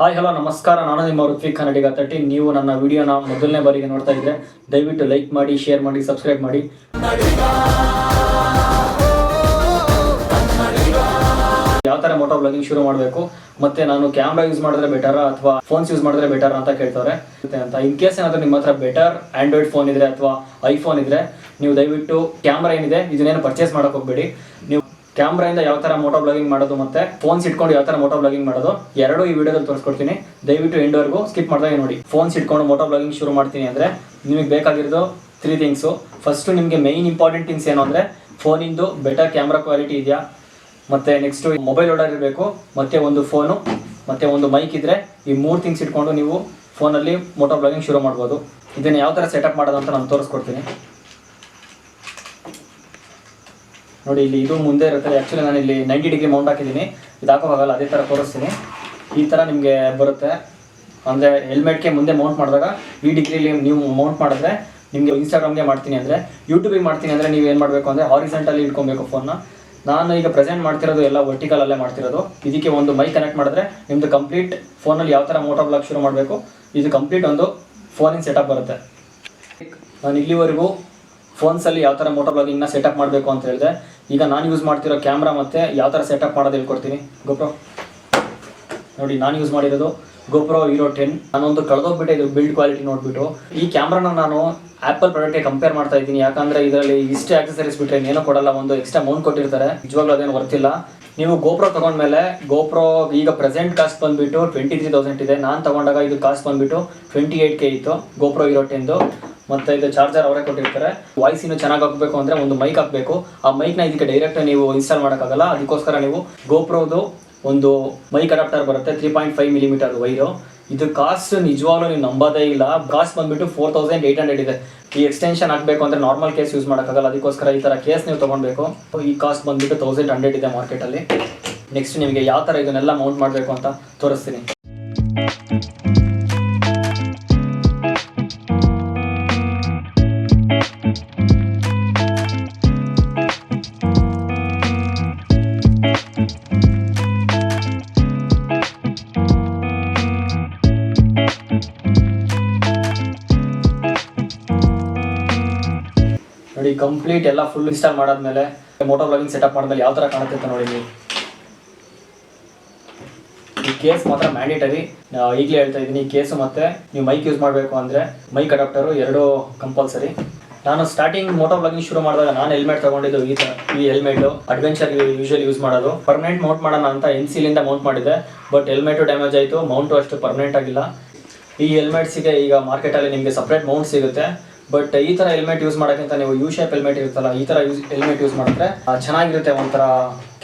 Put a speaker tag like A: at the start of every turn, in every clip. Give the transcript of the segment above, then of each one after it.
A: Hi hello ನಮಸ್ಕಾರ. ನಾನು ನಿಮ್ಮ ಋತ್ವಿಕ್ ಕನ್ನಡಿಗ ತರ್ಟಿ ನೀವು ನನ್ನ ವಿಡಿಯೋನ ಮೊದಲನೇ ಬಾರಿಗೆ ನೋಡ್ತಾ ಇದ್ರೆ ದಯವಿಟ್ಟು ಲೈಕ್ ಮಾಡಿ, ಶೇರ್ ಮಾಡಿ, ಸಬ್ಸ್ಕ್ರೈಬ್ ಮಾಡಿ. ಯಾವ ಥರ ಮೋಟೋ ಬ್ಲಾಗಿಂಗ್ ಶುರು ಮಾಡಬೇಕು? ಮತ್ತೆ ನಾನು ಕ್ಯಾಮ್ರಾ ಯೂಸ್ ಮಾಡಿದ್ರೆ ಬೆಟರ್ ಅಥವಾ ಫೋನ್ಸ್ ಯೂಸ್ ಮಾಡಿದ್ರೆ ಬೆಟರ್ ಅಂತ ಕೇಳ್ತಾರೆ ಅಂತ. ಇನ್ ಕೇಸ್ ಏನಾದರೂ ನಿಮ್ಮ ಹತ್ರ ಬೆಟರ್ ಆಂಡ್ರಾಯ್ಡ್ ಫೋನ್ ಇದ್ರೆ ಅಥವಾ ಐಫೋನ್ ಇದ್ರೆ, ನೀವು ದಯವಿಟ್ಟು ಕ್ಯಾಮ್ರಾ ಏನಿದೆ, ಇದನ್ನೇನು ಪರ್ಚೇಸ್ ಮಾಡಕ್ ಹೋಗ್ಬೇಡಿ. ನೀವು ಕ್ಯಾಮ್ರಾಯಿಂದ ಯಾವ ಥರ ಮೋಟೋ ಬ್ಲಾಗಿಂಗ್ ಮಾಡೋದು ಮತ್ತೆ ಫೋನ್ಸ್ ಇಟ್ಕೊಂಡು ಯಾವ ಥರ ಮೋಟೋ ಬ್ಲಾಗಿಂಗ್ ಮಾಡೋದು, ಎರಡು ಈ ವಿಡಿಯೋದಲ್ಲಿ ತೋರಿಸ್ಕೊಡ್ತೀನಿ. ದಯವಿಟ್ಟು ಎಂಡ್ವರೆಗೂ ಸ್ಕಿಪ್ ಮಾಡ್ದಾಗ ನೋಡಿ. ಫೋನ್ಸ್ ಇಟ್ಕೊಂಡು ಮೋಟೋ ಬ್ಲಾಗಿಂಗ್ ಶುರು ಮಾಡ್ತೀನಿ ಅಂದರೆ ನಿಮಗೆ ಬೇಕಾಗಿರೋದು ತ್ರೀ ಥಿಂಗ್ಸು ಫಸ್ಟು ನಿಮಗೆ ಮೈನ್ ಇಂಪಾರ್ಟೆಂಟ್ ಥಿಂಗ್ಸ್ ಏನು ಅಂದರೆ ಫೋನಿಂದು ಬೆಟರ್ ಕ್ಯಾಮ್ರಾ ಕ್ವಾಲಿಟಿ ಇದೆಯಾ? ಮತ್ತೆ ನೆಕ್ಸ್ಟ್ ಮೊಬೈಲ್ ಓಡರ್ ಇರಬೇಕು. ಮತ್ತೆ ಒಂದು ಫೋನು ಮತ್ತೆ ಒಂದು ಮೈಕ್ ಇದ್ರೆ ಈ ಮೂರು ಥಿಂಗ್ಸ್ ಇಟ್ಕೊಂಡು ನೀವು ಫೋನಲ್ಲಿ ಮೋಟೋ ಬ್ಲಾಗಿಂಗ್ ಶುರು ಮಾಡ್ಬೋದು. ಇದನ್ನ ಯಾವ ಥರ ಸೆಟಪ್ ಮಾಡೋದು ಅಂತ ನಾನು ತೋರಿಸ್ಕೊಡ್ತೀನಿ. ನೋಡಿ, ಇಲ್ಲಿ ಇದು ಮುಂದೆ ಇರುತ್ತೆ ಆ್ಯಕ್ಚುಲಿ ನಾನು ಇಲ್ಲಿ ನೈಂಟಿ ಡಿಗ್ರಿ ಮೌಂಟ್ ಹಾಕಿದ್ದೀನಿ. ಇದು ಹಾಕೋಕ್ಕಾಗಲ್ಲ ಅದೇ ಥರ ತೋರಿಸ್ತೀನಿ. ಈ ಥರ ನಿಮಗೆ ಬರುತ್ತೆ. ಅಂದರೆ ಹೆಲ್ಮೆಟ್ಗೆ ಮುಂದೆ ಮೌಂಟ್ ಮಾಡಿದಾಗ, ಈ ಡಿಗ್ರಿಲಿ ನೀವು ಮೌಂಟ್ ಮಾಡಿದ್ರೆ, ನಿಮಗೆ ಇನ್ಸ್ಟಾಗ್ರಾಮ್ಗೆ ಮಾಡ್ತೀನಿ ಅಂದರೆ ಯೂಟ್ಯೂಬಿಗೆ ಮಾಡ್ತೀನಿ ಅಂದರೆ ನೀವು ಏನು ಮಾಡಬೇಕು ಅಂದರೆ ಹಾರಿಸೆಂಟಲ್ಲಿ ಇಟ್ಕೊಬೇಕು ಫೋನ್ನ ನಾನು ಈಗ ಪ್ರೆಸೆಂಟ್ ಮಾಡ್ತಿರೋದು ಎಲ್ಲ ವರ್ಟಿಕಲಲ್ಲೇ ಮಾಡ್ತಿರೋದು. ಇದಕ್ಕೆ ಒಂದು ಮೈ ಕನೆಕ್ಟ್ ಮಾಡಿದ್ರೆ ನಿಮ್ಮದು ಕಂಪ್ಲೀಟ್ ಫೋನಲ್ಲಿ ಯಾವ ಥರ ಮೋಟೋ ಬ್ಲಾಗ್ ಶುರು ಮಾಡಬೇಕು, ಇದು ಕಂಪ್ಲೀಟ್ ಒಂದು ಫೋನಿನ ಸೆಟಪ್ ಬರುತ್ತೆ. ನಾನು ಇಲ್ಲಿವರೆಗೂ ಫೋನ್ಸಲ್ಲಿ ಯಾವ ಥರ ಮೋಟೋ ಬ್ಲಾಗಿಂಗ್ನ ಸೆಟಪ್ ಮಾಡಬೇಕು ಅಂತ ಹೇಳಿದೆ. ಈಗ ನಾನು ಯೂಸ್ ಮಾಡ್ತಿರೋ ಕ್ಯಾಮ್ರಾ ಮತ್ತು ಯಾವ ಥರ ಸೆಟಪ್ ಮಾಡೋದು ಹೇಳ್ಕೊಡ್ತೀನಿ. ಗೊಪ್ರೋ ನೋಡಿ, ನಾನು ಯೂಸ್ ಮಾಡಿರೋದು ಗೊಪ್ರೋ ಹೀರೋ ಟೆನ್ ನಾನೊಂದು ಕಳೆದೋಗ್ಬಿಟ್ಟೆ, ಇದು ಬಿಲ್ಡ್ ಕ್ವಾಲಿಟಿ ನೋಡಿಬಿಟ್ಟು. ಈ ಕ್ಯಾಮ್ರಾನ ನಾನು ಆ್ಯಪಲ್ ಪ್ರಾಡಕ್ಟ್ಗೆ ಕಂಪೇರ್ ಮಾಡ್ತಾ ಇದ್ದೀನಿ. ಯಾಕಂದರೆ ಇದರಲ್ಲಿ ಇಷ್ಟೇ ಆಕ್ಸೆಸರೀಸ್ ಬಿಟ್ಟರೆ ಏನೂ ಕೊಡಲ್ಲ, ಒಂದು ಎಕ್ಸ್ಟ್ರಾ ಅಮೌಂಟ್ ಕೊಟ್ಟಿರ್ತಾರೆ. ನಿಜವಾಗ್ಲೂ ಅದೇನು ವರ್ತಿಲ್ಲ ನೀವು ಗೋಪ್ರೋ ತಗೊಂಡ್ಮೇಲೆ ಗೋಪ್ರೋ ಈಗ ಪ್ರೆಸೆಂಟ್ ಕಾಸ್ಟ್ ಬಂದ್ಬಿಟ್ಟು ಟ್ವೆಂಟಿ ತ್ರೀ ತೌಸಂಡ್ ಇದೆ. ನಾನು ತಗೊಂಡಾಗ ಇದು ಕಾಸ್ಟ್ ಬಂದ್ಬಿಟ್ಟು ಟ್ವೆಂಟಿ ಏಯ್ಟ್ ಕೆ ಇತ್ತು ಗೋಪ್ರೋ ಇರೋ ಟೆನ್ದು ಮತ್ತೆ ಇದು ಚಾರ್ಜರ್ ಅವರೇ ಕೊಟ್ಟಿರ್ತಾರೆ. ವಾಯ್ಸ್ ಇನ್ನು ಚೆನ್ನಾಗಿ ಹಾಕಬೇಕು ಅಂದ್ರೆ ಒಂದು ಮೈಕ್ ಹಾಕಬೇಕು. ಆ ಮೈಕ್ನ ಇದಕ್ಕೆ ಡೈರೆಕ್ಟ್ ನೀವು ಇನ್ಸ್ಟಾಲ್ ಮಾಡೋಕ್ಕಾಗಲ್ಲ. ಅದಕ್ಕೋಸ್ಕರ ನೀವು ಗೋಪ್ರೋದು ಒಂದು ಮೈಕ್ ಅಡಾಪ್ಟರ್ ಬರುತ್ತೆ. Three point five millimetre wire ಇದು ಕಾಸ್ಟ್ ನಿಜವಾಗ್ಲೂ ನೀವು ನಂಬೋದೇ ಇಲ್ಲ. ಕಾಸ್ಟ್ ಬಂದ್ಬಿಟ್ಟು ಫೋರ್ ತೌಸಂಡ್ ಏಯ್ಟ್ ಹಂಡ್ರೆಡ್ ಇದೆ. ಈ ಎಕ್ಸ್ಟೆನ್ಷನ್ ಹಾಕಬೇಕು ಅಂದ್ರೆ ನಾರ್ಮಲ್ ಕೇಸ್ ಯೂಸ್ ಮಾಡೋಕ್ಕಾಗಲ್ಲ. ಅದಕ್ಕೋಸ್ಕರ ಈ ಥರ ಕೇಸ್ ನೀವು ತೊಗೊಳ್ಬೇಕು ಈ ಕಾಸ್ಟ್ ಬಂದ್ಬಿಟ್ಟು ತೌಸಂಡ್ ಹಂಡ್ರೆಡ್ ಇದೆ ಮಾರ್ಕೆಟಲ್ಲಿ ನೆಕ್ಸ್ಟ್ ನಿಮಗೆ ಯಾವ ಥರ ಇದನ್ನೆಲ್ಲ ಮೌಂಟ್ ಮಾಡಬೇಕು ಅಂತ ತೋರಿಸ್ತೀನಿ. ನೋಡಿ ಕಂಪ್ಲೀಟ್ ಎಲ್ಲ ಫುಲ್ ಇನ್ಸ್ಟಾಲ್ ಮಾಡಾದ್ಮೇಲೆ ಮೋಟರ್ ಬ್ಲಾಗಿಂಗ್ ಸೆಟಪ್ ಮಾಡಿದ್ಮೇಲೆ ಯಾವ ಥರ ಕಾಣುತ್ತೆ ಅಂತ ನೋಡಿ ನೀವು. ಈ ಕೇಸ್ ಮಾತ್ರ ಮ್ಯಾಂಡೇಟರಿ ಈಗಲೇ ಹೇಳ್ತಾ ಇದ್ದೀನಿ, ಈ ಕೇಸು ಮತ್ತೆ ನೀವು ಮೈಕ್ ಯೂಸ್ ಮಾಡಬೇಕು ಅಂದರೆ ಮೈಕ್ ಅಡಾಪ್ಟರು ಎರಡೂ ಕಂಪಲ್ಸರಿ ನಾನು ಸ್ಟಾರ್ಟಿಂಗ್ ಮೋಟೋ ಬ್ಲಾಗಿಂಗ್ ಶುರು ಮಾಡಿದಾಗ ನಾನು ಹೆಲ್ಮೆಟ್ ತಗೊಂಡಿದ್ದು ಈ ತರ ಈ ಹೆಲ್ಮೆಟ್ ಅಡ್ವೆಂಚರ್ ಯೂಶಲಿ ಯೂಸ್ ಮಾಡೋದು. ಪರ್ಮನೆಂಟ್ ಮೌಂಟ್ ಮಾಡೋಣ ಅಂತ ಎನ್ ಸಿಲಿಂದ ಮೌಂಟ್ ಮಾಡಿದೆ ಬಟ್ ಹೆಲ್ಮೆಟು ಡ್ಯಾಮೇಜ್ ಆಯಿತು ಮೌಂಟು ಅಷ್ಟು ಪರ್ಮನೆಂಟ್ ಆಗಿಲ್ಲ. ಈ ಹೆಲ್ಮೆಟ್ಸಿಗೆ ಈಗ ಮಾರ್ಕೆಟಲ್ಲಿ ನಿಮಗೆ ಸಪ್ರೇಟ್ ಮೌಂಟ್ ಸಿಗುತ್ತೆ. ಬಟ್ ಈ ಥರ ಹೆಲ್ಮೆಟ್ ಯೂಸ್ ಮಾಡೋಕ್ಕಿಂತ ನೀವು ಯು ಶೇಪ್ ಹೆಲ್ಮೆಟ್ ಇರುತ್ತಲ್ಲ, ಈ ಥರ ಯೂಸ್ ಹೆಲ್ಮೆಟ್ ಯೂಸ್ ಮಾಡಿದ್ರೆ ಚೆನ್ನಾಗಿರುತ್ತೆ, ಒಂಥರ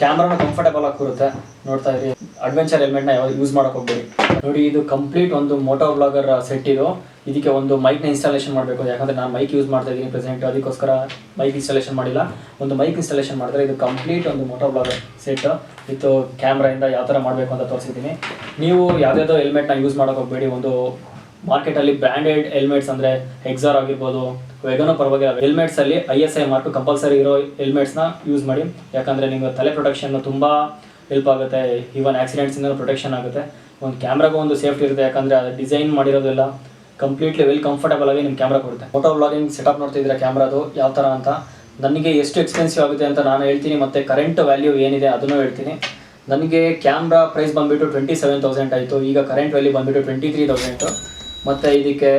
A: ಕ್ಯಾಮ್ರಾನು ಕಂಫರ್ಟಬಲ್ ಆಗಿ ಕೂರುತ್ತೆ. ನೋಡ್ತಾ ಇರಿ. ಅಡ್ವೆಂಚರ್ ಹೆಲ್ಮೆಟ್ನ ಯಾವ ಯೂಸ್ ಮಾಡೋಕೆ ಹೋಗ್ಬೇಡಿ. ನೋಡಿ, ಇದು ಕಂಪ್ಲೀಟ್ ಒಂದು ಮೋಟೋ ಬ್ಲಾಗರ್ ಸೆಟ್ ಇದು. ಇದಕ್ಕೆ ಒಂದು ಮೈಕ್ನ ಇನ್ಸ್ಟಾಲೇಷನ್ ಮಾಡಬೇಕು. ಯಾಕಂದ್ರೆ ನಾನು ಮೈಕ್ ಯೂಸ್ ಮಾಡ್ತಾ ಇದ್ದೀನಿ ಪ್ರೆಸೆಂಟ್ ಅದಕ್ಕೋಸ್ಕರ ಮೈಕ್ ಇನ್ಸ್ಟಾಲೇಷನ್ ಮಾಡಿಲ್ಲ. ಒಂದು ಮೈಕ್ ಇನ್ಸ್ಟಾಲೇಷನ್ ಮಾಡಿದ್ರೆ ಇದು ಕಂಪ್ಲೀಟ್ ಒಂದು ಮೋಟೋ ಬ್ಲಾಗರ್ ಸೆಟ್ ವಿತ್ ಕ್ಯಾಮ್ರಾಯಿಂದ ಯಾವ ಥರ ಮಾಡಬೇಕು ಅಂತ ತೋರಿಸಿದ್ದೀನಿ. ನೀವು ಯಾವುದ್ಯಾವುದೋ ಹೆಲ್ಮೆಟ್ನ ಯೂಸ್ ಮಾಡೋಕೆ ಹೋಗಬೇಡಿ. ಒಂದು ಮಾರ್ಕೆಟಲ್ಲಿ ಬ್ರ್ಯಾಂಡೆಡ್ ಹೆಲ್ಮೆಟ್ಸ್ ಅಂದರೆ ಎಕ್ಸಾರ್ ಆಗಿರ್ಬೋದು ವೆಗನೋ ಪರವಾಗಿ ಹೆಲ್ಮೆಟ್ಸಲ್ಲಿ I S I mark compulsory ಇರೋ ಹೆಲ್ಮೆಟ್ಸ್ನ ಯೂಸ್ ಮಾಡಿ. ಯಾಕಂದರೆ ನಿಮಗೆ ತಲೆ ಪ್ರೊಟೆಕ್ಷನ್ ತುಂಬ ಹೆಲ್ಪ್ ಆಗುತ್ತೆ. ಈವನ್ ಆಕ್ಸಿಡೆಂಟ್ಸಿಂದ ಪ್ರೊಟೆಕ್ಷನ್ ಆಗುತ್ತೆ. ಒಂದು ಕ್ಯಾಮ್ರಾಗೂ ಒಂದು ಸೇಫ್ಟಿ ಇರುತ್ತೆ. ಯಾಕಂದರೆ ಅದು ಡಿಸೈನ್ ಮಾಡಿರೋದೆಲ್ಲ ಕಂಪ್ಲೀಟ್ಲಿ ವೆಲ್ ಕಂಫರ್ಟಬಲ್ ಆಗಿ ನಿಮ್ಮ ಕ್ಯಾಮ್ರಾ ಕೊಡುತ್ತೆ. ಫೋಟೋ ಬ್ಲಾಗಿಂಗ್ ಸೆಟಪ್ ನೋಡ್ತಿದ್ದೀರಾ ಕ್ಯಾಮ್ರಾದು? ಯಾವ ಥರ ಅಂತ? ನನಗೆ ಎಷ್ಟು ಎಕ್ಸ್ಪೆನ್ಸಿವ್ ಆಗುತ್ತೆ ಅಂತ ನಾನು ಹೇಳ್ತೀನಿ, ಮತ್ತು ಕರೆಂಟ್ ವ್ಯಾಲ್ಯೂ ಏನಿದೆ ಅದನ್ನು ಹೇಳ್ತೀನಿ. ನನಗೆ ಕ್ಯಾಮ್ರಾ ಪ್ರೈಸ್ ಬಂದುಬಿಟ್ಟು ಟ್ವೆಂಟಿ ಸೆವೆನ್ ತೌಸಂಡ್ ಆಯಿತು. ಈಗ ಕರೆಂಟ್ ವ್ಯಾಲ್ಯೂ ಬಂದುಬಿಟ್ಟು ಟ್ವೆಂಟಿ ತ್ರೀ ತೌಸಂಡು ಮತ್ತು ಇದಕ್ಕೆ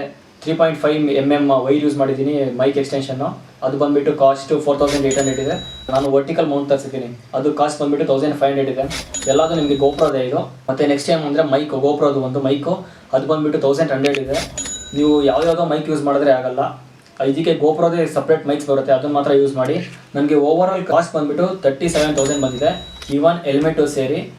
A: three point five M M wire use ಮಾಡಿದ್ದೀನಿ ಮೈಕ್ ಎಕ್ಸ್ಟೆನ್ಷನ್ನು ಅದು ಬಂದುಬಿಟ್ಟು cost four thousand eight hundred ಇದೆ. ನಾನು ವರ್ಟಿಕಲ್ ಮೌಂಟ್ ತರಿಸಿದ್ದೀನಿ. ಅದು ಕಾಸ್ಟ್ ಬಂದುಬಿಟ್ಟು ತೌಸಂಡ್ ಫೈವ್ ಹಂಡ್ರೆಡ್ ಇದೆ. ಎಲ್ಲದು ನಿಮಗೆ ಗೋಪ್ರೋದೇ ಇದು. ಮತ್ತು ನೆಕ್ಸ್ಟ್ ಟೈಮ್ ಅಂದರೆ ಮೈಕ್ ಗೋಪ್ರೋದು ಒಂದು ಮೈಕು ಅದು ಬಂದುಬಿಟ್ಟು ತೌಸಂಡ್ ಹಂಡ್ರೆಡ್ ಇದೆ. ನೀವು ಯಾವುದ್ಯಾವುದೋ ಮೈಕ್ ಯೂಸ್ ಮಾಡಿದ್ರೆ ಆಗಲ್ಲ. ಇದಕ್ಕೆ ಗೋಪ್ರೋದೇ ಸಪ್ರೇಟ್ ಮೈಕ್ಸ್ ಬರುತ್ತೆ, ಅದನ್ನ ಮಾತ್ರ ಯೂಸ್ ಮಾಡಿ. ನನಗೆ ಓವರ್ ಆಲ್ ಕಾಸ್ಟ್ ಬಂದುಬಿಟ್ಟು ತರ್ಟಿ ಸೆವೆನ್ ತೌಸಂಡ್ ಬಂದಿದೆ ಈವನ್ ಹೆಲ್ಮೆಟು ಸೇರಿ.